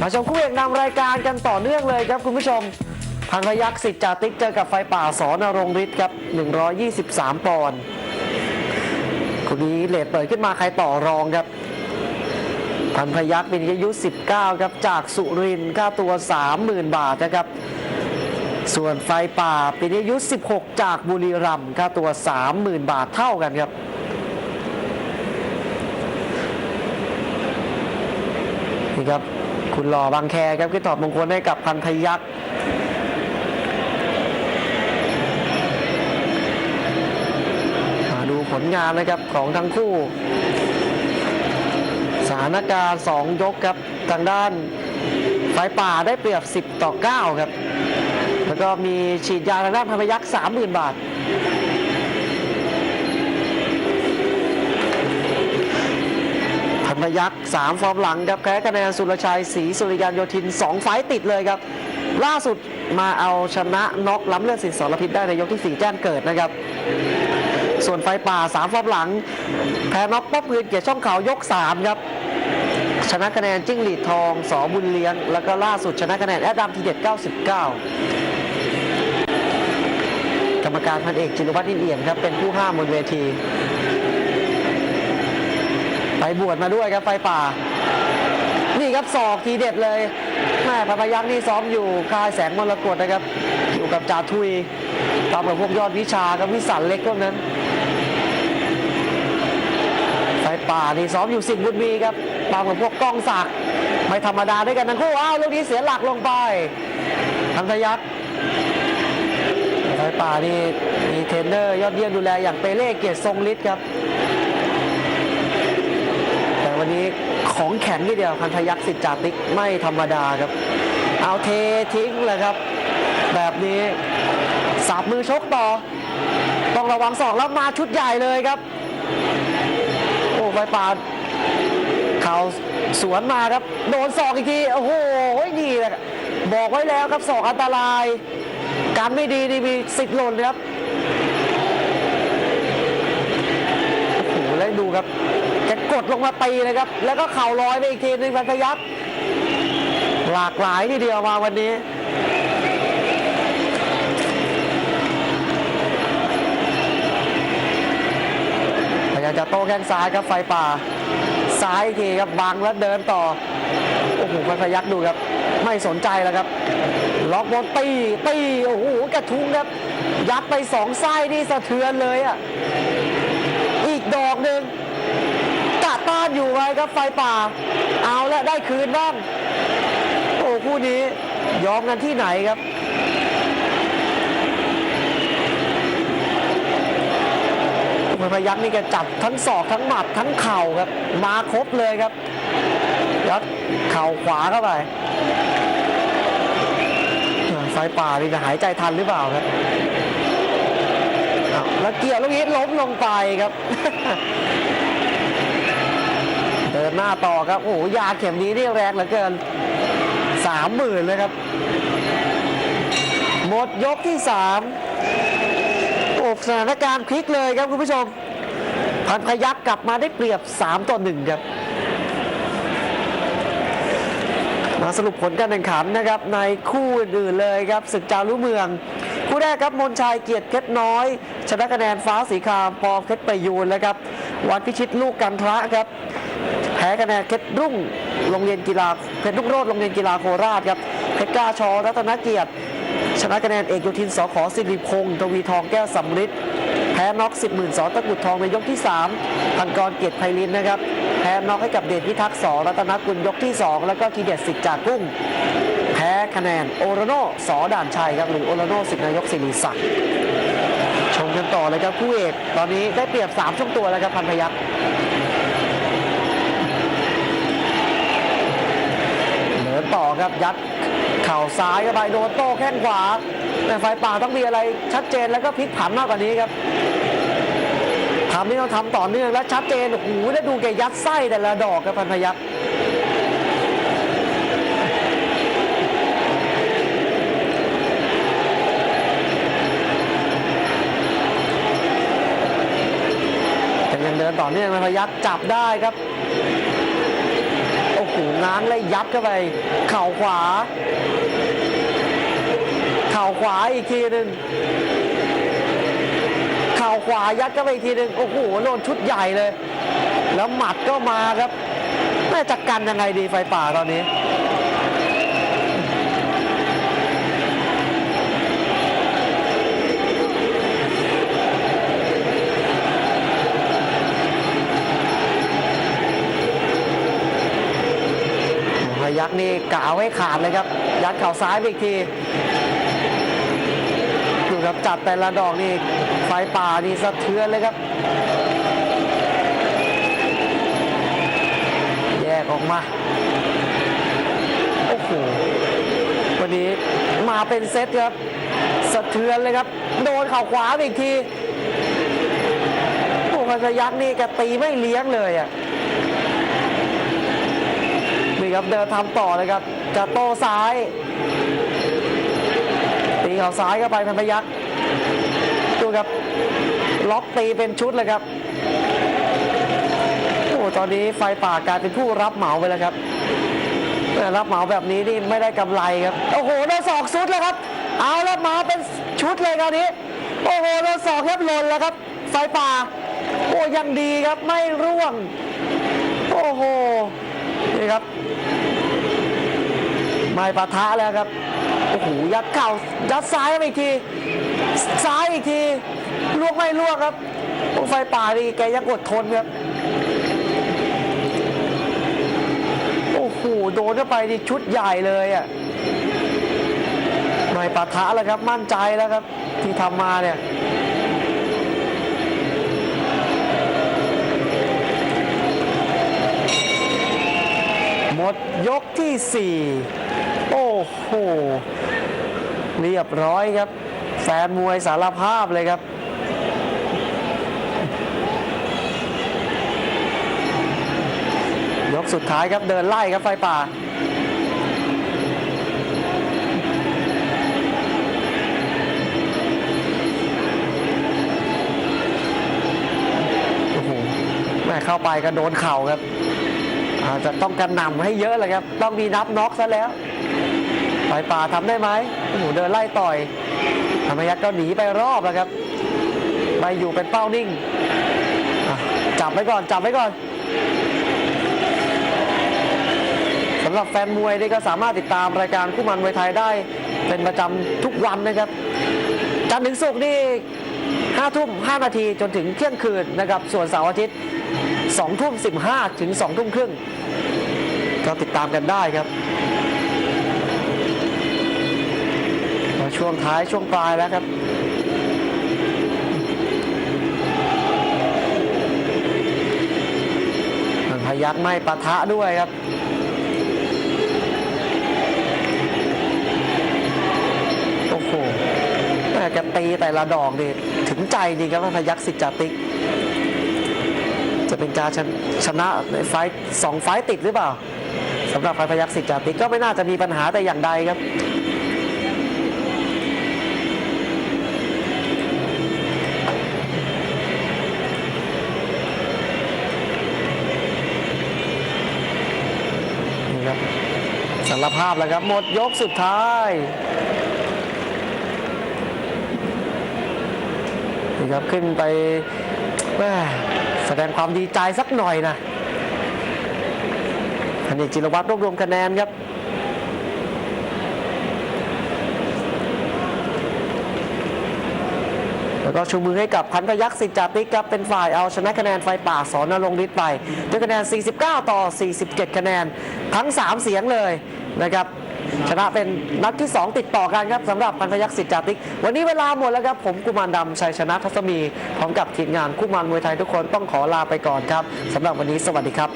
มาชมคู่เอกนำรายการกันต่อเนื่องเลยครับคุณผู้ชมพันพยักษ์สิทธิ์จาติกเจอกับไฟป่าสอนรงฤทธิ์ครับ 123 ปอนด์คนนี้เลทเปิดขึ้นมาใครต่อรองครับ พันพยักษ์เป็นอายุ 19 ครับ จากสุรินทร์ค่าตัว 30,000 บาทนะครับ ส่วนไฟป่าเป็นอายุ 16 จากบุรีรัมย์ค่าตัว 30,000 บาทเท่ากันครับนี่ครับ คุณหล่อบางแคครับขึ้นถอดมงคลให้กับพันพยักษ์ดูผลงานนะครับของทั้งคู่ สถานการณ์2ยกครับทางด้านไฟป่าได้เปรียบ 10 ต่อ 9 ครับ แล้วก็มีฉีดยาทางด้านพันพยักษ์30,000 บาท ยักษ์3ฟอร์มหลังครับแพ้คะแนนสุรชัยศรีสุริยันโยธิน 2 ไฟติดเลยครับ ล่าสุดมาเอาชนะน็อกล้ำเลือดสิทธิ์สรพิษได้ในยกที่ 4 แจ้งเกิดนะครับ ส่วนไฟป่า 3 ฟอร์มหลัง แพ้น็อกป๊อปปืนเกียรติช่องเขายก 3 ครับชนะคะแนนจิ้งหรีดทองสอบุญเลี้ยง แล้วก็ล่าสุดชนะคะแนนแอดดัมทีเด็ด 99 กรรมการพันเอกจิรวัตรอินเอียมครับ เป็นผู้ห้ามบนเวที ไปบวชมาด้วยครับไฟป่า นี่ครับศอกทีเด็ดเลยแม่พระพยักษ์นี่ซ้อมอยู่ค่ายแสงมรกตนะครับ อยู่กับจ่าทุยตามกับพวกยอดวิชากับวิสันเล็กพวกนั้นไฟป่านี่ซ้อมอยู่สิงห์บุญมีครับตามกับพวกกล้องศักดิ์ไม่ธรรมดาด้วยกันทั้งคู่อ้าวลูกนี้เสียหลักลงไปพันพยักษ์ไฟป่านี่มีเทรนเนอร์ยอดเยี่ยมดูแลอย่างเปเล่เกียรติทรงฤทธิ์ครับ วันนี้ของแข็งทีเดียวพันธยักษ์สิทธิ์จาติกไม่ธรรมดาครับ เอาเททิ้งเลยครับ แบบนี้สับมือชกต่อ ต้องระวังศอกแล้วมาชุดใหญ่เลยครับ โอ้ไฟป่าเข่าสวนมาครับ โดนศอกอีกที โอ้โหนี่แหละบอกไว้แล้วครับศอกอันตราย การไม่ดีนี่มีสิทธิ์หล่นครับโอ้โหแล้วดูครับ ลงมาตีเลยครับ แล้วก็เข่าลอยไปอีกทีหนึงพันพยักษ์หลากหลายทีเดียวมาวันนี้พยายามจะโต้แข้งซ้ายครับไฟป่า ซ้ายอีกทีครับบังแล้วเดินต่อโอ้โหพันพยักษ์ดูครับ ไม่สนใจแล้วครับล็อกบอลตีตีโอ้โหกระทุ้งครับ ยัดไปสองไส้นี่สะเทือนเลยอะอีกดอกหนึ่งานอยู่ไว้ครับไฟป่า เอาแล้วได้คืนบ้างโอ้คู่นี้ยอมกันที่ไหนครับมือพยักนี่แกจับทั้งศอกทั้งหมัดทั้งเข่าครับ มาครบเลยครับยัดเข่าขวาเข้าไปไฟป่านี่จะหายใจทันหรือเปล่าครับแล้วเกี่ยวลูกนี้ล้มลงไปครับ นหน้าต่อครับโอ้โหยาเข็มนี้นี่แรงเหลือเกินสามหมื่นเลยครับ หมดยกที่สามโอ้สถานการณ์พลิกเลยครับคุณผู้ชม พันพยักกลับมาได้เปรียบ 3 ต่อ 1 ครับ มาสรุปผลการแข่งขันนะครับ ในคู่อื่นๆเลยครับศึกจารุเมือง คู่แรกครับมนชัยเกียรติเพชรน้อย ชนะคะแนนฟ้าสีคามปอเพชรประยูนแล้วครับ วันพิชิตลูกกันทระครับ แพ้คะแนนเพชรรุ่งโรงเรียนกีฬาเพชรรุ่งโรดโรงเรียนกีฬาโคราชครับเพชรกล้าชอรัตนเกียรติชนะคะแนนเอกโยธินสขสิริพงศ์ทวีทองแก้วสำริดแพ้น็อก10หมื่นสอตะกุดทองในยกที่3พันกรเกียรติไพลินนะครับแพ้น็อกให้กับเดชพิทักษ์สอรัตนกุลยกที่ 2 แล้วก็ทีเด็ดสิทธิ์จากกุ้ง แพ้คะแนนโอรโนสอด่านชัยครับหรือโอรโนสิทธินายกสิริศักดิ์ชมกันต่อเลยครับคู่เอกตอนนี้ได้เปรียบ3ช่วงตัวแล้วครับพันพยักษ์ ต่อครับยัดเข่าซ้ายเข้าไปโดนโต้แข้งขวาแต่ไฟป่าต้องมีอะไรชัดเจนแล้วก็พลิกผันมากกว่านี้ครับทำนี่ต้องทำต่อเนื่องและชัดเจนโอ้โหได้วดูแกยัดไส้แต่ละดอกครับพันพยักษ์แต่ยังเดินต่อเนื่องพันพยักษ์จับได้ครับ โอ้โหง้างและยัดเข้าไป เข่าขวา เข่าขวาอีกทีหนึ่งเข่าขวายัดเข้าไปอีกทีหนึ่งโอ้โหโดนชุดใหญ่เลย แล้วหมัดก็มาครับแม่จะกันยังไงดีไฟป่าตอนนี้ ยักษ์นี่กาวให้ขาดเลยครับ ยัดเข่าซ้ายไปอีกทีดูครับจัดแต่ละดอกนี่ไฟป่านี่สะเทือนเลยครับ แยกออกมา โอ้โห วันนี้มาเป็นเซตครับ สะเทือนเลยครับ โดนเข่าขวาอีกทีโอ้พยักษ์นี่แกตีไม่เลี้ยงเลยอะ นี่ครับเดินทำต่อเลยครับจะโต้ซ้าย ตีเข่าซ้ายเข้าไปพันพยักดูครับล็อกตีเป็นชุดเลยครับโอ้ตอนนี้ไฟป่ากลายเป็นผู้รับเหมาไปแล้วครับเมื่อรับเหมาแบบนี้นี่ไม่ได้กำไรครับ โอ้โหโดนศอกสุดเลยครับ เอาแล้วมาเป็นชุดเลยคราวนี้ โอ้โหโดนศอกแทบหล่นแล้วครับ ไฟป่า โอ้ยังดีครับไม่ร่วง โอ้โห นี่ครับ ไม่ปะทะแล้วครับ โอ้โห ยัดเข่ายัดซ้ายไปอีกที ซ้ายอีกที ลวกไม่ลวกครับไฟป่าดีแกยังอดทนครับ โอ้โห โดนเข้าไปนี่ชุดใหญ่เลยอะ ไม่ปะทะแล้วครับ มั่นใจแล้วครับ ที่ทำมาเนี่ย ยกที่ 4 โอ้โห เรียบร้อยครับ แฟนมวยสารภาพเลยครับยกสุดท้ายครับเดินไล่ครับไฟป่า โอ้โหแม่เข้าไปก็โดนเข่าครับ อาจจะต้องกระหน่ำให้เยอะเลยครับ ต้องมีนับน็อกซะแล้วไฟป่าทำได้ไหมโอ้โหเดินไล่ต่อยธรรมยักษ์ก็หนีไปรอบแล้วครับไปอยู่เป็นเป้านิ่งจับไว้ก่อนจับไว้ก่อนสำหรับแฟนมวยนี่ก็สามารถติดตามรายการคู่มันมวยไทยได้เป็นประจำทุกวันนะครับ จันทร์ถึงศุกร์นี่ห้าทุ่มห้านาทีจนถึงเที่ยงคืนนะครับ ส่วนเสาร์อาทิตย์ สองทุ่มสิบห้าถึงสองทุ่มครึ่ง ก็ติดตามกันได้ครับช่วงท้ายช่วงปลายแล้วครับพยักไม่ปะทะด้วยครับโอ้โหแม่แกตีแต่ละดอกนี่ถึงใจจริงครับพยักสิจาติก จะเป็นการชนชนะในไฟสองไฟติดหรือเปล่าสำหรับไฟพยักสิทธิ์จาติกก็ไม่น่าจะมีปัญหาแต่อย่างใดครับนี่ครับสารภาพแล้วครับ หมดยกสุดท้ายนี่ครับขึ้นไปแม่ แสดงความดีใจสักหน่อยนะพันเอกจิรวัตรรวบรวมคะแนนครับแล้วก็ชูมือให้กับพันพยักษ์สิจาติกครับเป็นฝ่ายเอาชนะคะแนนไฟป่าสอนนรงฤทธิ์ไปด้วยคะแนน 49 ต่อ 47 คะแนนทั้ง 3 เสียงเลยนะครับ ชนะเป็นนัดที่ 2 ติดต่อกันครับสำหรับพันธยักษ์สิทธิ์จาติก วันนี้เวลาหมดแล้วครับ ผมกุมารดำชัยชนะทัศมี พร้อมกับทีมงานคู่มันมวยไทยทุกคนต้องขอลาไปก่อนครับสำหรับวันนี้สวัสดีครับ